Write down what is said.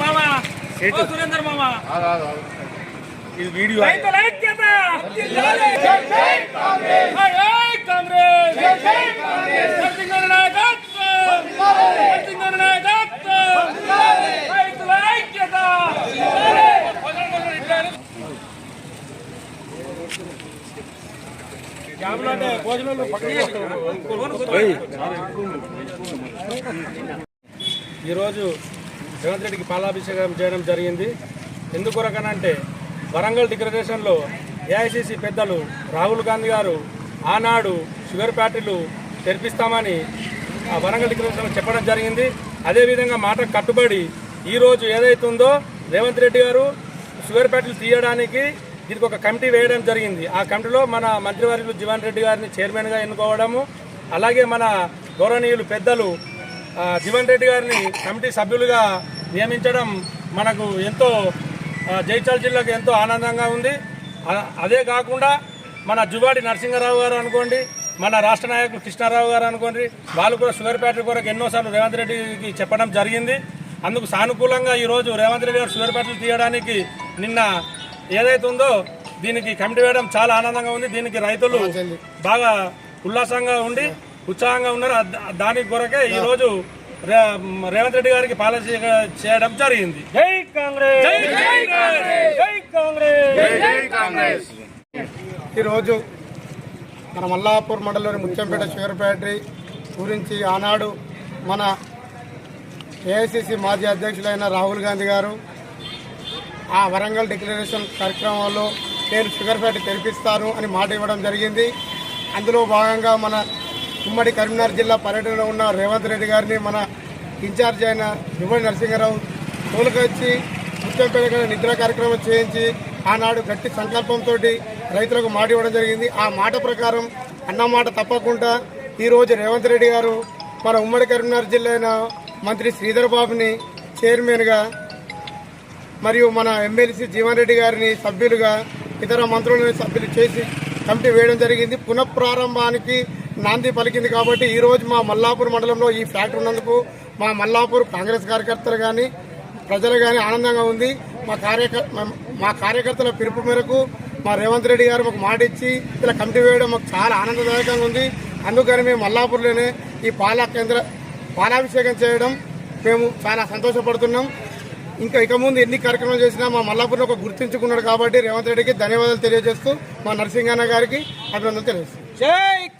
మామ. ఓ సురేందర్ మామ. ఇది వీడియో రైతుల ఐక్యత కాంగ్రెస్. రైతుల ఐక్యత. ఈరోజు రేవంత్ రెడ్డికి పాలాభిషేకం చేయడం జరిగింది. ఎందుకొరకనంటే వరంగల్ డిక్లరేషన్లో ఏఐసిసి పెద్దలు రాహుల్ గాంధీ గారు ఆనాడు షుగర్ ఫ్యాక్టరీలు తెరిపిస్తామని ఆ వరంగల్ డిక్లరేషన్లో చెప్పడం జరిగింది. అదేవిధంగా మాట కట్టుబడి ఈరోజు ఏదైతుందో రేవంత్ రెడ్డి గారు షుగర్ ఫ్యాక్టరీలు తీయడానికి దీనికి ఒక కమిటీ వేయడం జరిగింది. ఆ కమిటీలో మన మంత్రివర్యులు జీవన్ రెడ్డి గారిని చైర్మన్గా ఎన్నుకోవడము అలాగే మన గౌరవనీయులు పెద్దలు జీవన్ రెడ్డి గారిని కమిటీ సభ్యులుగా నియమించడం మనకు ఎంతో జైచాల్ జిల్లాకు ఎంతో ఆనందంగా ఉంది. అదే కాకుండా మన జువాడి నరసింహారావు గారు అనుకోండి మన రాష్ట్ర నాయకులు కృష్ణారావు గారు అనుకోండి వాళ్ళు కూడా షుగర్ ఫ్యాక్టరీ కొరకు ఎన్నోసార్లు రేవంత్ రెడ్డికి చెప్పడం జరిగింది. అందుకు సానుకూలంగా ఈరోజు రేవంత్ రెడ్డి గారు షుగర్ ఫ్యాక్టరీ తీయడానికి నిన్న ఏదైతే ఉందో దీనికి కమిటీ వేయడం చాలా ఆనందంగా ఉంది. దీనికి రైతులు బాగా ఉల్లాసంగా ఉండి ఉత్సాహంగా ఉన్నారు. దాని కొరకే ఈరోజు రేవంత్ రెడ్డి గారికి పాలసీ చేయడం జరిగింది. జై కాంగ్రెస్! జై కాంగ్రెస్! జై కాంగ్రెస్! జై కాంగ్రెస్! ఈరోజు మన మల్లాపూర్ మండలంలోని ముత్యంపేట షుగర్ ఫ్యాక్టరీ గురించి ఆనాడు మన ఏఐసిసి మాజీ అధ్యక్షులైన రాహుల్ గాంధీ గారు ఆ వరంగల్ డిక్లరేషన్ కార్యక్రమంలో నేను షుగర్ ఫ్యాక్టరీ తెరిపిస్తాను అని మాట ఇవ్వడం జరిగింది. అందులో భాగంగా మన ఉమ్మడి కరీంనగర్ జిల్లా పర్యటనలో ఉన్న రేవంత్ రెడ్డి గారిని మన ఇన్ఛార్జ్ అయిన యువడి నరసింహారావు తోలుకొచ్చి ముత్యంపేట గారి నిద్ర కార్యక్రమం చేయించి ఆనాడు గట్టి సంకల్పంతో రైతులకు మాట ఇవ్వడం జరిగింది. ఆ మాట ప్రకారం అన్న మాట తప్పకుండా ఈరోజు రేవంత్ రెడ్డి గారు మన ఉమ్మడి కరీంనగర్ జిల్లా అయిన మంత్రి శ్రీధర్ బాబుని చైర్మన్గా మరియు మన ఎమ్మెల్సీ జీవన్ రెడ్డి గారిని సభ్యులుగా ఇతర మంత్రులను సభ్యులు చేసి కమిటీ వేయడం జరిగింది. పునఃప్రారంభానికి నాంది పలికింది కాబట్టి ఈ రోజు మా మల్లాపూర్ మండలంలో ఈ ఫ్యాక్టరీ ఉన్నందుకు మా మల్లాపూర్ కాంగ్రెస్ కార్యకర్తలు కానీ ప్రజలు కానీ ఆనందంగా ఉంది. మా కార్యకర్త మా- కార్యకర్తల పిలుపు మేరకు మా రేవంత్ రెడ్డి గారు మాకు మాట ఇచ్చి ఇలా కమిటీ వేయడం మాకు చాలా ఆనందదాయకంగా ఉంది. అందుకని మేము మల్లాపూర్లోనే ఈ పాల కేంద్ర పాలాభిషేకం చేయడం మేము చాలా సంతోషపడుతున్నాం. ఇంకా ఇక ముందు ఎన్ని కార్యక్రమాలు చేసినా మా మల్లాపూర్లో ఒక గుర్తించుకున్నాడు కాబట్టి రేవంత్ రెడ్డికి ధన్యవాదాలు తెలియజేస్తూ మా నరసింహన్న గారికి అభినందనలు తెలియజేస్తాం